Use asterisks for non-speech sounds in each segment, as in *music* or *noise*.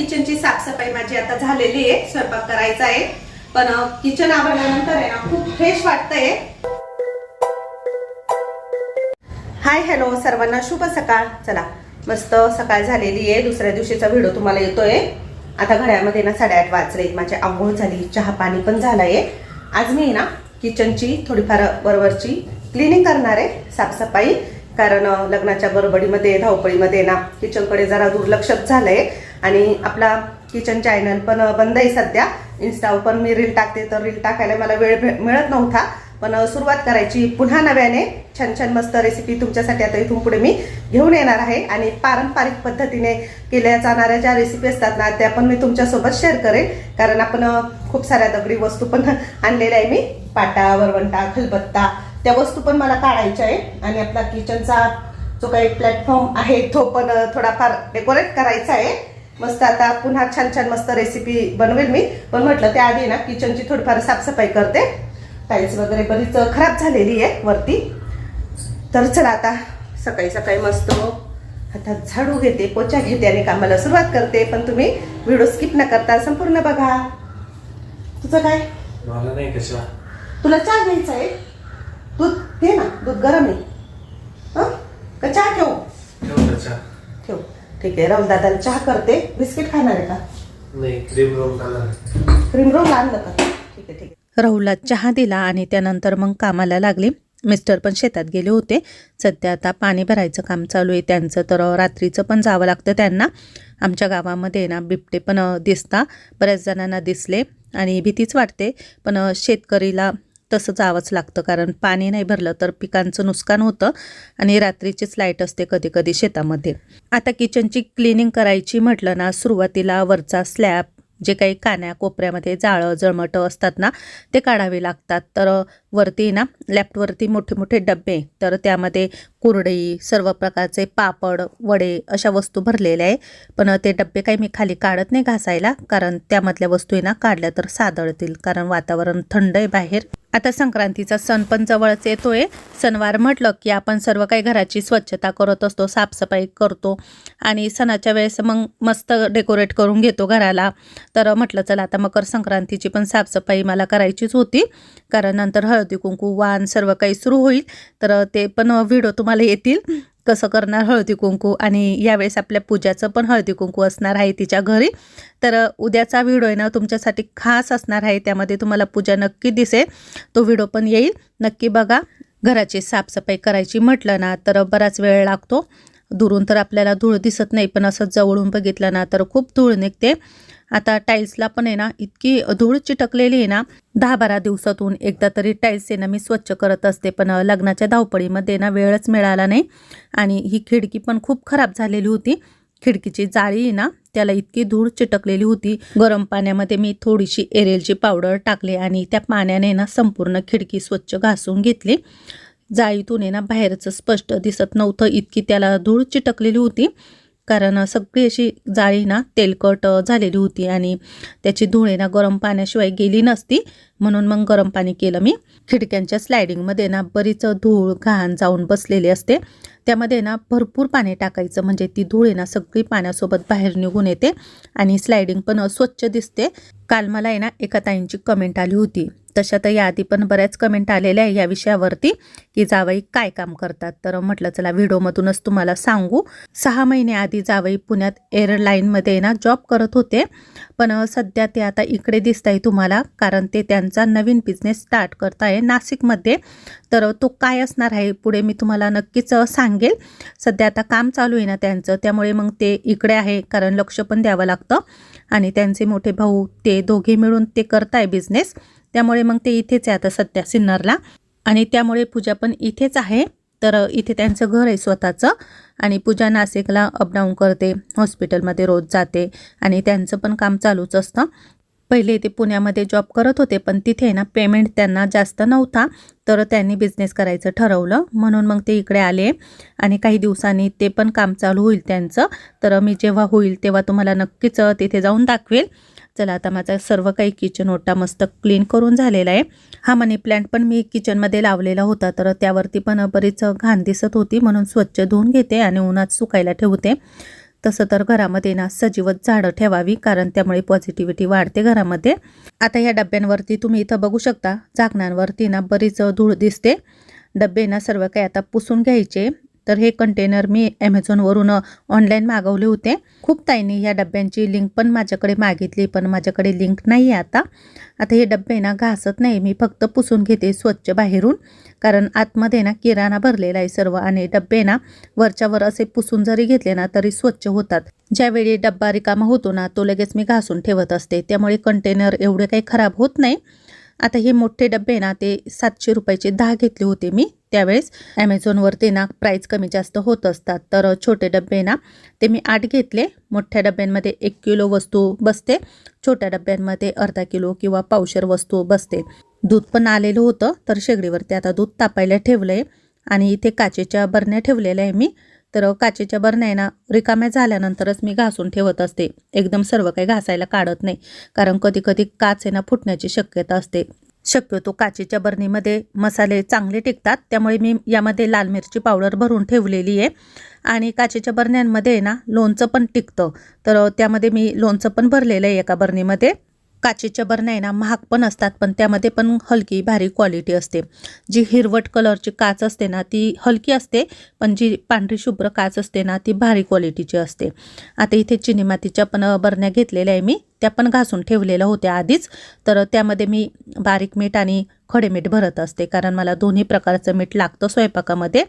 किचनची साफसफाई माझी आता झालेली आहे. स्वयंपाक करायचा आहे. पण किचन आवडल्यानंतर आहे ना खूप फ्रेश वाटतंय. हाय हॅलो सर्वांना शुभ सकाळ. चला मस्त सकाळ झालेली आहे. दुसऱ्या दिवशीचा व्हिडिओ तुम्हाला येतोय. आता घड्यामध्ये ना साडेआठ वाजले. माझी आंघोळ झाली. चहा पाणी पण झालंय. आज मी ना किचनची थोडीफार वरवरची क्लिनिंग करणार आहे साफसफाई. कारण लग्नाच्या गडबडीमध्ये धावपळीमध्ये ना किचनकडे जरा दुर्लक्षच झालंय. आणि आपला किचन चॅनल पण बंद आहे सध्या. इन्स्टावर पण मी रील टाकते तर रील टाकायला मला वेळ मिळत नव्हता. पण सुरुवात करायची पुन्हा नव्याने. छान छान मस्त रेसिपी तुमच्यासाठी आता इथून पुढे मी घेऊन येणार आहे. आणि पारंपरिक पद्धतीने केल्या जाणाऱ्या ज्या रेसिपी असतात ना त्या पण मी तुमच्यासोबत शेअर करेन. कारण आपण खूप साऱ्या दगडी वस्तू पण *laughs* आणलेल्या आहे मी. पाटा वरवंटा खलबत्ता त्या वस्तू पण मला काढायच्या आहे आणि आपला किचनचा जो काही प्लॅटफॉर्म आहे तो पण थोडाफार डेकोरेट करायचा आहे. मस्त आता पुन्हा छान छान मस्त रेसिपी बनवेल मी. पण म्हटलं त्याआधी ना किचनची थोडीफार साफसफाई करते. टाईल्स वगैरे बरीच खराब झालेली आहे वरती. तर चला आता सकाळी सकाळी मस्त हातात झाडू घेते पोचा घेते आणि कामाला सुरुवात करते. पण तुम्ही व्हिडिओ स्किप न करता संपूर्ण बघा. तुझं काय? मला नाही कशा. तुला चहा घ्यायचा आहे? दूध घे ना दूध गरम आहे. हं? का चहा ठेवू? ठेव. ठीक आहे राहुल दादाला चहा करते. बिस्किट खाणार आहे का? नाही क्रीम रोल खाणार क्रीम रोल आणलं का? ठीक आहे ठीक आहे. राहुलला चहा दिला आणि त्यानंतर मग कामाला लागली. मिस्टर पण शेतात गेले होते. सध्या आता पाणी भरायचं काम चालू आहे. त्यांचं तर रात्रीचं पण जावं लागतं त्यांना. आमच्या गावामध्ये ना बिबटे पण दिसता. बऱ्याच जणांना दिसले आणि भीतीच वाटते. पण शेतकरीला तसं जावंच लागतं. कारण पाणी नाही भरलं तर पिकांचं नुकसान होतं आणि रात्रीचीच लाइट असते कधी कधी शेतामध्ये. आता किचनची क्लिनिंग करायची म्हटलं ना सुरुवातीला वरचा स्लॅब जे काही कान्या कोपऱ्यामध्ये जाळं जळमटं असतात ना ते काढावे लागतात. तर वरती ना लेफ्टवरती मोठे मोठे डबे तर त्यामध्ये कुरडई सर्व प्रकारचे पापड वडे अशा वस्तू भरलेल्या आहे. पण ते डबे काही मी खाली काढत नाही घासायला कारण त्यामधल्या वस्तू ना काढल्या तर सादळतील कारण वातावरण थंड आहे बाहेर. आता संक्रांतीचा सण पण जवळच येतोय. सणवार म्हटलं की आपण सर्व काही घराची स्वच्छता करत असतो साफसफाई करतो आणि सणाच्या वेळेस मग मस्त डेकोरेट करून घेतो घराला. तर म्हटलं चला आता मकर संक्रांतीची पण साफसफाई मला करायचीच होती. कारण नंतर हळदी कुंकू वाण सर्व काही सुरू होईल. तर ते पण व्हिडिओ तुम्हाला येतील. कसं करणार हळदी कुंकू? आणि यावेळेस आपल्या पूजाचं पण हळदी कुंकू असणार आहे तिच्या घरी. तर उद्याचा व्हिडिओ आहे ना तुमच्यासाठी खास असणार आहे. त्यामध्ये तुम्हाला पूजा नक्की दिसेल. तो व्हिडिओ पण येईल. नक्की बघा. घराची साफसफाई करायची म्हटलं ना तर बराच वेळ लागतो. दुरून तर आपल्याला धूळ दिसत नाही पण असं जवळून बघितलं ना तर खूप धूळ निघते. आता टाईल्सला पण आहे ना इतकी धूळ चिटकलेली आहे ना दहा बारा दिवसातून एकदा तरी टाईल्स आहे ना मी स्वच्छ करत असते. पण लग्नाच्या धावपळीमध्ये ना वेळच मिळाला नाही. आणि ही खिडकी पण खूप खराब झालेली होती. खिडकीची जाळी आहे ना त्याला इतकी धूळ चिटकलेली होती. गरम पाण्यामध्ये मी थोडीशी एरेलची पावडर टाकली आणि त्या पाण्याने ना संपूर्ण खिडकी स्वच्छ घासून घेतली. जाळीतून आहे ना बाहेरचं स्पष्ट दिसत नव्हतं इतकी त्याला धूळ चिटकलेली होती. कारण सगळी अशी जाळी ना तेलकट झालेली होती आणि त्याची धुळे ना गरम पाण्याशिवाय गेली नसती. म्हणून मग गरम पाणी केलं मी. खिडक्यांच्या स्लायडिंगमध्ये ना बरीच धूळ घाण जाऊन बसलेली असते. त्यामध्ये ना भरपूर पाणी टाकायचं. म्हणजे ती धूळ आहे ना सगळी पाण्यासोबत बाहेर निघून येते आणि स्लायडिंग पण स्वच्छ दिसते. काल मला आहे ना एका ताईंची कमेंट आली होती. तशा तर याआधी पण बऱ्याच कमेंट आलेल्या आहे या विषयावरती की जावई काय काम करतात. तर म्हटलं चला व्हिडिओमधूनच तुम्हाला सांगू. सहा महिने आधी जावई पुण्यात एअरलाईनमध्ये ना जॉब करत होते. पण सध्या ते आता इकडे दिसत आहे तुम्हाला कारण ते त्यांचा नवीन बिझनेस स्टार्ट करत आहे नाशिकमध्ये. तर तो काय असणार आहे पुढे मी तुम्हाला नक्कीच सांगेल. सध्या आता काम चालू आहे ना त्यांचं त्यामुळे मग ते इकडे आहे कारण लक्ष पण द्यावं लागतं. आणि त्यांचे मोठे भाऊ ते दोघे मिळून ते करताय बिझनेस त्यामुळे मग ते इथेच आहे आता सध्या सिन्नरला. आणि त्यामुळे पूजा पण इथेच आहे. तर इथे त्यांचं घर आहे स्वतःचं. आणि पूजा नाशिकला अपडाऊन करते. हॉस्पिटलमध्ये रोज जाते. आणि त्यांचं पण काम चालूच असतं. पहिले ते पुण्यामध्ये जॉब करत होते पण तिथे ना पेमेंट त्यांना जास्त नव्हता. तर त्यांनी बिझनेस करायचं ठरवलं. म्हणून मग ते इकडे आले. आणि काही दिवसांनी ते पण काम चालू होईल त्यांचं. तर मी जेव्हा होईल तेव्हा तुम्हाला नक्कीच तिथे जाऊन दाखवेल. चला आता माझा सर्व काही किचन ओटा मस्त क्लीन करून झालेला आहे. हा मनी प्लांट पण मी किचनमध्ये लावलेला होता तर त्यावरती पण बरीच घाण दिसत होती म्हणून स्वच्छ धुवून घेते आणि उन्हात सुकायला ठेवते. तसं तर घरामध्ये ना सजीवच झाडं ठेवावी कारण त्यामुळे पॉझिटिव्हिटी वाढते घरामध्ये. आता या डब्यांवरती तुम्ही इथं बघू शकता झाकणांवरती ना बरीच धूळ दिसते. डब्बे ना सर्व काही आता पुसून घ्यायचे. तर हे कंटेनर मी ॲमेझॉनवरून ऑनलाईन मागवले होते. खूप ताईंनी या डब्यांची लिंक पण माझ्याकडे मागितली पण माझ्याकडे लिंक नाही आहे आता. आता हे डब्बे ना घासत नाही मी फक्त पुसून घेते स्वच्छ बाहेरून. कारण आतमध्ये ना किराणा भरलेला आहे सर्व आणि डब्बे ना वरच्यावर असे पुसून जरी घेतले ना तरी स्वच्छ होतात. ज्यावेळी डब्बा रिकामा होतो ना तो लगेच मी घासून ठेवत असते. त्यामुळे कंटेनर एवढे काही खराब होत नाही. आता हे मोठे डबे ना ते सातशे रुपयाचे दहा घेतले होते मी त्यावेळेस. ॲमेझॉनवरती ना प्राईस कमी जास्त होत असतात. तर छोटे डबे ना ते मी आठ घेतले. मोठ्या डब्यांमध्ये एक किलो वस्तू बसते. छोट्या डब्यांमध्ये अर्धा किलो किंवा पावशर वस्तू बसते. दूध पण आलेलं होतं तर शेगडीवरती आता दूध तापायला ठेवलं आहे आणि इथे काचेच्या बरण्या ठेवलेल्या आहे मी. तर काचेच्या बरण्या ना रिकाम्या झाल्यानंतरच मी घासून ठेवत असते. एकदम सर्व काही घासायला काढत नाही कारण कधी कधी काच आहे ना फुटण्याची शक्यता असते. शक्यतो काचेच्या बरणीमध्ये मसाले चांगले टिकतात त्यामुळे मी यामध्ये लाल मिरची पावडर भरून ठेवलेली आहे. आणि काचेच्या बरण्यांमध्ये आहे ना लोणचं पण टिकतं. तर त्यामध्ये मी लोणचं पण भरलेलं आहे एका बरणीमध्ये. काचेच्या बरण्या आहे ना महाग पण असतात पण त्यामध्ये पण हलकी भारी क्वालिटी असते. जी हिरवट कलरची काच असते ना ती हलकी असते पण जी पांढरी शुभ्र काच असते ना ती भारी क्वालिटीची असते. आता इथे चिनी मातीच्या पण बरण्या घेतलेल्या आहे मी. त्या पण घासून ठेवलेल्या होत्या आधीच. तर त्यामध्ये मी बारीक मीठ आणि खडे मीठ भरत असते. कारण मला दोन्ही प्रकारचं मीठ लागतं स्वयंपाकामध्ये.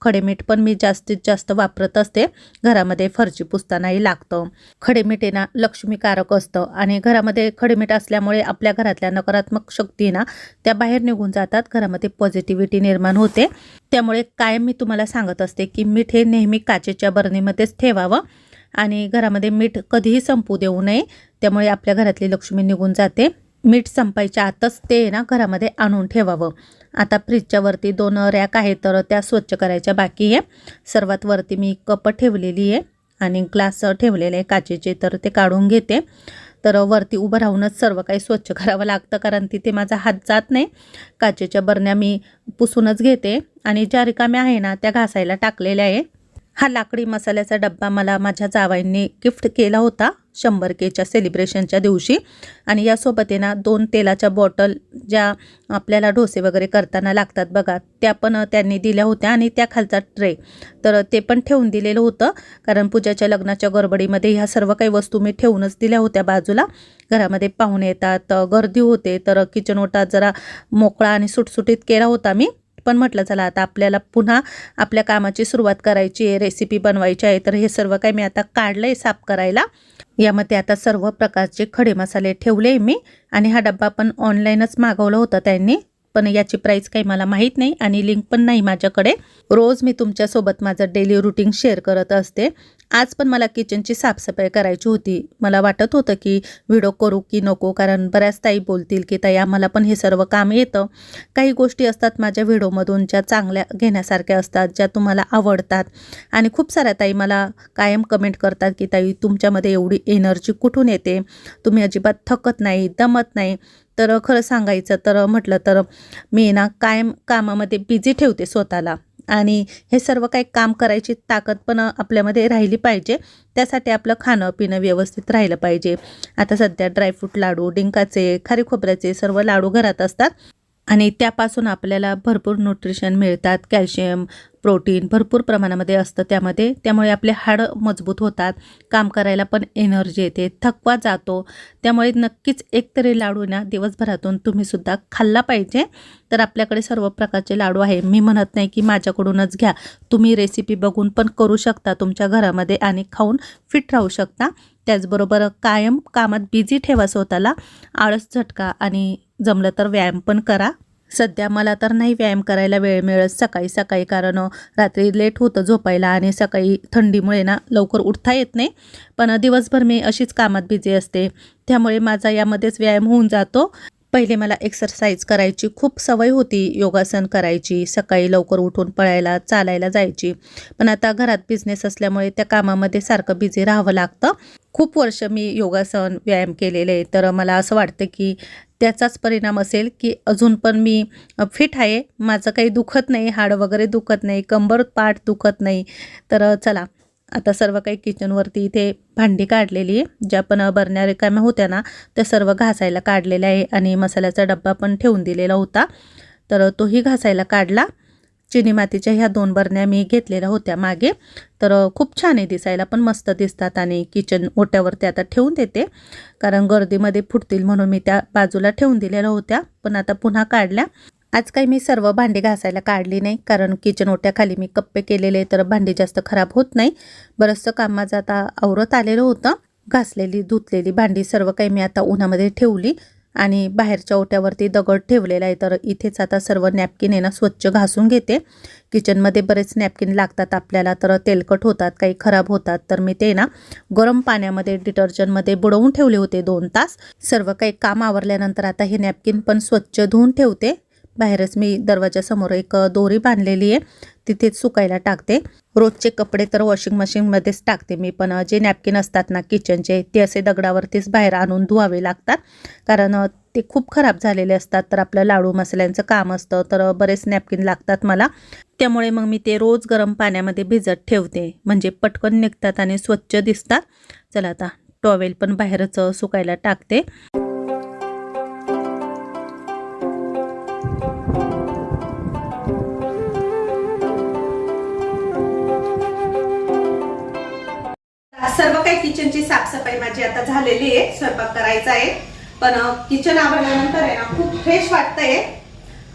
खडे मीठ पण मी जास्तीत जास्त वापरत असते. घरामध्ये फरची पुसतानाही लागतं. खडे मीठ ना लक्ष्मीकारक असतं. आणि घरामध्ये खडे मीठ असल्यामुळे आपल्या घरातल्या नकारात्मक शक्ती ना त्या बाहेर निघून जातात. घरामध्ये पॉझिटिव्हिटी निर्माण होते. त्यामुळे कायम मी तुम्हाला सांगत असते की मीठ हे नेहमी काचेच्या बरणीमध्येच ठेवावं. आणि घरामध्ये मीठ कधीही संपू देऊ नये. त्यामुळे आपल्या घरातली लक्ष्मी निघून जाते. मीठ संपायच्या आतच ते ना घरामध्ये आणून ठेवावं. आता फ्रीजच्या वरती दोन रॅक आहे तर त्या स्वच्छ करायच्या बाकी आहे. सर्वात वरती मी कप ठेवलेली आहे आणि ग्लास ठेवलेले आहे काचेचे तर ते काढून घेते. तर वरती उभं राहूनच सर्व काही स्वच्छ *laughs* करावं लागतं कारण तिथे माझा हात जात नाही. काचेच्या बरण्या मी पुसूनच घेते आणि ज्या रिकाम्या आहे ना त्या घासायला टाकलेल्या आहे. हा लाकडी मसाल्याचा डब्बा मला माझ्या जावाईंनी गिफ्ट केला होता शंभर केच्या सेलिब्रेशनच्या दिवशी. आणि यासोबत आहे ना दोन तेलाच्या बॉटल ज्या आपल्याला डोसे वगैरे करताना लागतात बघा त्या पण त्यांनी दिल्या होत्या आणि त्या खालचा ट्रे. तर ते पण ठेवून दिलेलं होतं कारण पूजाच्या लग्नाच्या गडबडीमध्ये ह्या सर्व काही वस्तू मी ठेवूनच दिल्या होत्या बाजूला. घरामध्ये पाहुणे येतात गर्दी होते तर किचन ओटा जरा मोकळा आणि सुटसुटीत केला होता मी. पण म्हटलं चला आता आपल्याला पुन्हा आपल्या कामाची सुरुवात करायची आहे रेसिपी बनवायची आहे तर हे सर्व काही मी आता काढलं आहे साफ करायला. यामध्ये आता सर्व प्रकारचे खडे मसाले ठेवले मी आणि हा डब्बा पण ऑनलाईनच मागवला होता त्यांनी. पण याची प्राईस काही मला माहीत नाही आणि लिंक पण नाही माझ्याकडे. रोज मी तुमच्यासोबत माझं डेली रुटीन शेअर करत असते. आज पण मला किचनची साफसफाई करायची होती. मला वाटत होतं की व्हिडिओ करू की नको कारण बऱ्याच ताई बोलतील की ताई आम्हाला पण हे सर्व काम येतं. काही गोष्टी असतात माझ्या व्हिडिओमधून ज्या चांगल्या घेण्यासारख्या असतात ज्या तुम्हाला आवडतात. आणि खूप साऱ्या ताई मला कायम कमेंट करतात की ताई तुमच्यामध्ये एवढी एनर्जी कुठून येते? तुम्ही अजिबात थकत नाही दमत नाही. तर खरं सांगायचं तर म्हटलं तर मी ना कायम कामामध्ये बिझी ठेवते स्वतःला. आणि हे सर्व काही काम करायची ताकद पण आपल्यामध्ये राहिली पाहिजे. त्यासाठी आपलं खाणं पिणं व्यवस्थित राहिलं पाहिजे. आता सध्या ड्रायफ्रूट लाडू डिंकाचे खारी खोबऱ्याचे सर्व लाडू घरात असतात. आणि त्यापासून आपल्याला भरपूर न्यूट्रिशन मिळतात. कॅल्शियम प्रोटीन भरपूर प्रमाणामध्ये असतं त्यामध्ये. त्यामुळे आपले हाडं मजबूत होतात. काम करायला पण एनर्जी येते. थकवा जातो. त्यामुळे नक्कीच एकतरी लाडू ना दिवसभरातून तुम्हीसुद्धा खाल्ला पाहिजे. तर आपल्याकडे सर्व प्रकारचे लाडू आहे. मी म्हणत नाही की माझ्याकडूनच घ्या. तुम्ही रेसिपी बघून पण करू शकता तुमच्या घरामध्ये आणि खाऊन फिट राहू शकता. त्याचबरोबर कायम कामात बिझी ठेवा स्वतःला. आळस झटका आणि जमलं तर व्यायाम पण करा. सध्या मला तर नाही व्यायाम करायला वेळ मिळत सकाळी सकाळी कारण रात्री लेट होतं झोपायला आणि सकाळी थंडीमुळे ना लवकर उठता येत नाही. पण दिवसभर मी अशीच कामात बिझी असते. त्यामुळे माझा यामध्येच व्यायाम होऊन जातो. पहिले मला एक्सरसाइज करायची खूप सवय होती योगासन करायची सकाळी लवकर उठून पळायला चालायला जायची. पण आता घरात बिझनेस असल्यामुळे त्या कामामध्ये सारखं बिझी राहावं लागतं. खूप वर्ष मी योगासन व्यायाम केलेले आहे. तर मला असं वाटतं की त्याचाच परिणाम असेल की अजून पण मी फिट आहे. माझं काही दुखत नाही हाड वगैरे दुखत नाही कंबर पाठ दुखत नाही. तर चला आता सर्व काही किचनवरती इथे भांडी काढलेली आहे. ज्या पण बरण्या रिकाम्या होत्या ना त्या सर्व घासायला काढलेल्या आहे आणि मसाल्याचा डब्बा पण ठेवून दिलेला होता. तर तोही घासायला काढला. चिनी मातीच्या ह्या दोन बरण्या मी घेतलेल्या होत्या मागे. तर खूप छान आहे दिसायला पण मस्त दिसतात आणि किचन ओट्यावरती आता ठेवून देते. कारण गर्दीमध्ये फुटतील म्हणून मी त्या बाजूला ठेवून दिलेल्या होत्या पण आता पुन्हा काढल्या. आज काही मी सर्व भांडी घासायला काढली नाही कारण किचन ओट्याखाली मी कप्पे केलेले तर भांडी जास्त खराब होत नाही. बरंचसं काम माझं आता आवरत आलेलं होतं. घासलेली धुतलेली भांडी सर्व काही मी आता उन्हामध्ये ठेवली. आणि बाहेरच्या ओट्यावरती दगड ठेवलेला आहे. तर इथेच आता सर्व नॅपकिन आहे ना स्वच्छ घासून घेते. किचनमध्ये बरेच नॅपकिन लागतात आपल्याला तर तेलकट होतात काही खराब होतात. तर मी ते ना गरम पाण्यामध्ये डिटर्जंटमध्ये बुडवून ठेवले होते दोन तास. सर्व काही काम आवरल्यानंतर आता हे नॅपकिन पण स्वच्छ धुवून ठेवते. बाहेरच मी दरवाजासमोर एक दोरी बांधलेली आहे. तिथेच सुकायला टाकते. रोजचे कपडे तर वॉशिंग मशीनमध्येच टाकते मी पण जे नॅपकिन असतात ना किचनचे ते असे दगडावरतीच बाहेर आणून धुवावे लागतात. कारण ते खूप खराब झालेले असतात तर आपलं लाडू मसाल्यांचं काम असतं तर बरेच नॅपकिन लागतात मला. त्यामुळे मग मी ते रोज गरम पाण्यामध्ये भिजत ठेवते. म्हणजे पटकन निघतात आणि स्वच्छ दिसतात. चला आता टॉवेल पण बाहेरच सुकायला टाकते. झालेली आहे स्वयंपाक करायचा आहे. पण किचन आवरल्यानंतर आहे ना खूप फ्रेश वाटतंय.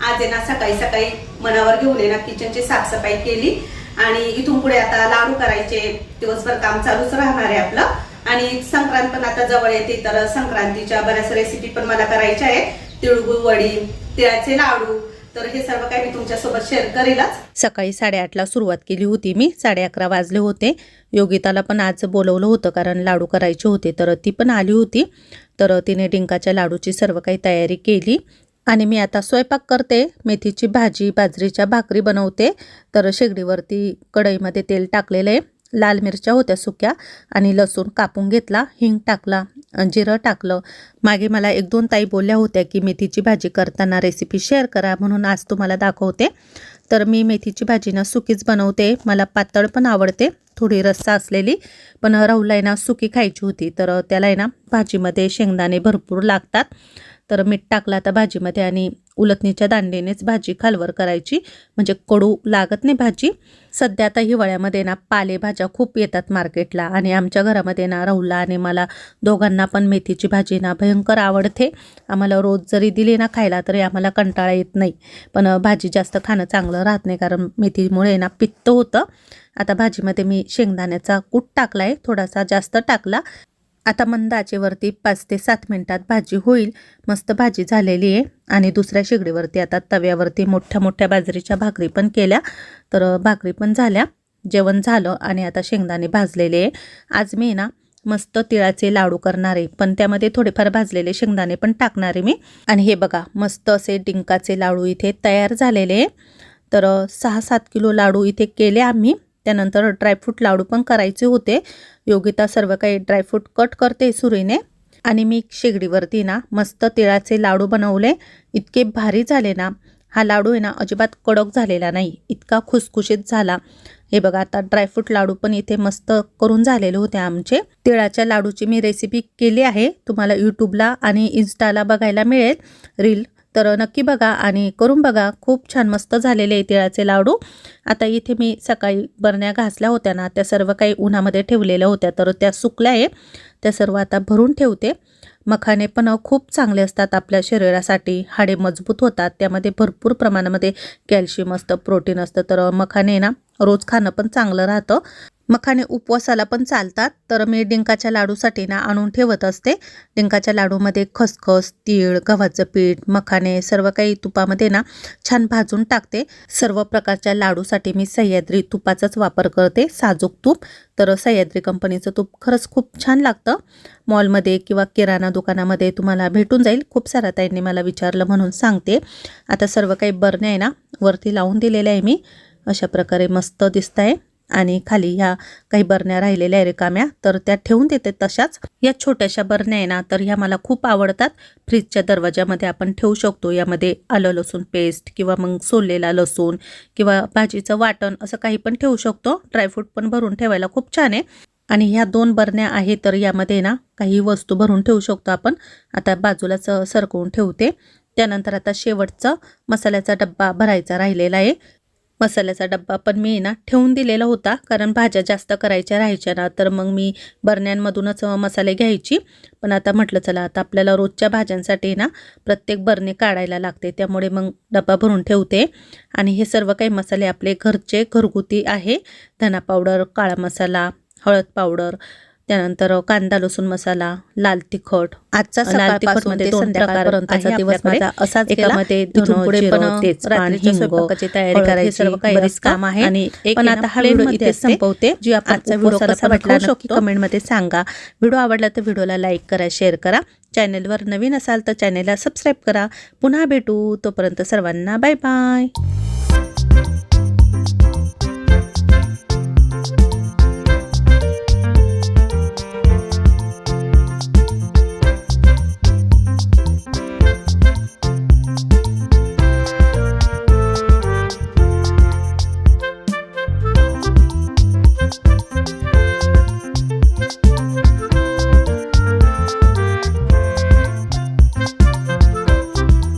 आज आहे ना सकाळी सकाळी मनावर घेऊन आहे ना किचनची साफसफाई केली. आणि इथून पुढे आता लाडू करायचे दिवसभर काम चालूच राहणार आहे आपलं. आणि संक्रांत पण आता जवळ येते तर संक्रांतीच्या बऱ्याच रेसिपी पण मला करायच्या आहे. तिळगुळ वडी तिळाचे लाडू तर हे सर्व काही मी तुमच्यासोबत शेअर करेलच. सकाळी साडेआठला सुरुवात केली होती मी. साडे अकरा वाजले होते. योगिताला पण आज बोलवलं होतं कारण लाडू करायचे होते तर ती पण आली होती. तर तिने डिंकाच्या लाडूची सर्व काही तयारी केली. आणि मी आता स्वयंपाक करते. मेथीची भाजी बाजरीच्या भाकरी बनवते. तर शेगडीवरती कढईमध्ये तेल टाकलेलं आहे. लाल मिरच्या होत्या सुक्या आणि लसूण कापून घेतला हिंग टाकला जिरं टाकलं. मागे मला एक दोन ताई बोलल्या होत्या की मेथीची भाजी करताना रेसिपी शेअर करा म्हणून आज तुम्हाला दाखवते. तर मी मेथीची भाजी ना सुकीच बनवते. मला पातळ पण आवडते थोडी रस्सा असलेली. पण राहुलला आहे ना सुकी खायची होती. तर त्याला आहे ना भाजीमध्ये शेंगदाणे भरपूर लागतात. तर मीठ टाकलं आता भाजीमध्ये आणि उलथणीच्या दांडीनेच भाजी खालवर करायची. म्हणजे कडू लागत नाही भाजी. सध्या आता हिवाळ्यामध्ये ना पालेभाज्या खूप येतात मार्केटला आणि आमच्या घरामध्ये ना राहुलला आणि मला दोघांना पण मेथीची भाजी ना भयंकर आवडते. आम्हाला रोज जरी दिली ना खायला तरी आम्हाला कंटाळा येत नाही. पण भाजी जास्त खाणं चांगलं राहत नाही कारण मेथीमुळे ना पित्त होतं. आता भाजीमध्ये मी शेंगदाण्याचा कूट टाकला आहे थोडासा जास्त टाकला. आता मंद आचेवरती पाच ते सात मिनटात भाजी होईल. मस्त भाजी झालेली आहे. आणि दुसऱ्या शेगडीवरती आता तव्यावरती मोठ्या मोठ्या बाजरीच्या भाकरी पण केल्या. तर भाकरी पण झाल्या. जेवण झालं आणि आता शेंगदाणे भाजलेले आहे. आज मी ना मस्त तिळाचे लाडू करणार आहे. पण त्यामध्ये थोडेफार भाजलेले शेंगदाणे पण टाकणार आहे मी. आणि हे बघा मस्त असे डिंकाचे लाडू इथे तयार झालेले तर सहा सात किलो लाडू इथे केले आम्ही. त्यानंतर ड्रायफ्रूट लाडू पण करायचे होते. योगिता सर्व काही ड्रायफ्रूट कट करते सुरीने. आणि मी शेगडीवरती ना मस्त तिळाचे लाडू बनवले. इतके भारी झाले ना. हा लाडू आहे ना अजिबात कडक झालेला नाही. इतका खुसखुशीत झाला. हे बघा आता ड्रायफ्रूट लाडू पण इथे मस्त करून झालेले होते आमचे. तिळाच्या लाडूची मी रेसिपी केली आहे. तुम्हाला यूट्यूबला आणि इन्स्टाला बघायला मिळेल. रील तर नक्की बघा आणि करून बघा. खूप छान मस्त झालेले आहे तिळाचे लाडू. आता इथे मी सकाळी बरण्या घासल्या होत्या ना त्या सर्व काही उन्हामध्ये ठेवलेल्या होत्या. तर त्या सुकल्या आहे. त्या सर्व आता भरून ठेवते. मखाने पण खूप चांगले असतात आपल्या शरीरासाठी. हाडे मजबूत होतात. त्यामध्ये भरपूर प्रमाणामध्ये कॅल्शियम असतं प्रोटीन असतं. तर मखाने ना रोज खाणं पण चांगलं राहतं. मखाने उपवासाला पण चालतात. तर मी डिंकाच्या लाडूसाठी ना आणून ठेवत असते. डिंकाच्या लाडूमध्ये खसखस तीळ गव्हाचं पीठ मखाने सर्व काही तुपामध्ये ना छान भाजून टाकते. सर्व प्रकारच्या लाडूसाठी मी सह्याद्री तुपाचाच वापर करते. साजूक तूप. तर सह्याद्री कंपनीचं तूप खरंच खूप छान लागतं. मॉलमध्ये किंवा किराणा दुकानामध्ये तुम्हाला भेटून जाईल. खूप साऱ्या ताईंनी मला विचारलं म्हणून सांगते. आता सर्व काही बरणे आहे ना वरती लावून दिलेले आहे मी. अशा प्रकारे मस्त दिसत आहे. आणि खाली ह्या काही बरण्या राहिलेल्या रिकाम्या तर त्या ठेवून देते तशाच. या छोट्याशा बरण्या आहे ना तर ह्या मला खूप आवडतात. फ्रीजच्या दरवाजामध्ये आपण ठेवू शकतो. यामध्ये आलं लसूण पेस्ट किंवा मग सोललेला लसूण किंवा भाजीचं वाटण असं काही पण ठेवू शकतो. ड्रायफ्रूट पण भरून ठेवायला खूप छान आहे. आणि ह्या दोन बरण्या आहेत तर यामध्ये ना काही वस्तू भरून ठेवू शकतो आपण. आता बाजूलाच सरकवून ठेवते. त्यानंतर आता शेवटचं मसाल्याचा डब्बा भरायचा राहिलेला आहे. मसाल्याचा डब्बा पण मी ना ठेवून दिलेला होता कारण भाज्या जास्त करायच्या राहायच्या ना तर मग मी बरण्यांमधूनच मसाले घ्यायची. पण आता म्हटलं चला आता आपल्याला रोजच्या भाज्यांसाठी ना प्रत्येक बरणे काढायला लागते त्यामुळे मग डब्बा भरून ठेवते. आणि हे सर्व काही मसाले आपले घरचे घरगुती आहे. धना पावडर काळा मसाला हळद पावडर त्यानंतर कांदा लसूण मसाला लाल तिखट आजचा लाल तिखटमध्ये ते दोन प्रकारपर्यंतचा दिवस. माझा असाच एकामध्ये पुढे पण रात्रीच्या स्वयंपाकाची तयारी करायची सर्व काही. काम आहे आणि पण आता हा व्हिडिओ इथे. संपवते जी आजचा व्हिडिओ कसा वाटला नक्की. कमेंटमध्ये सांगा व्हिडिओ आवडला तर व्हिडिओला लाईक करा शेअर करा चॅनलवर नवीन असाल तर चॅनलला सबस्क्राईब करा पुन्हा भेटू तोपर्यंत सर्वांना बाय बाय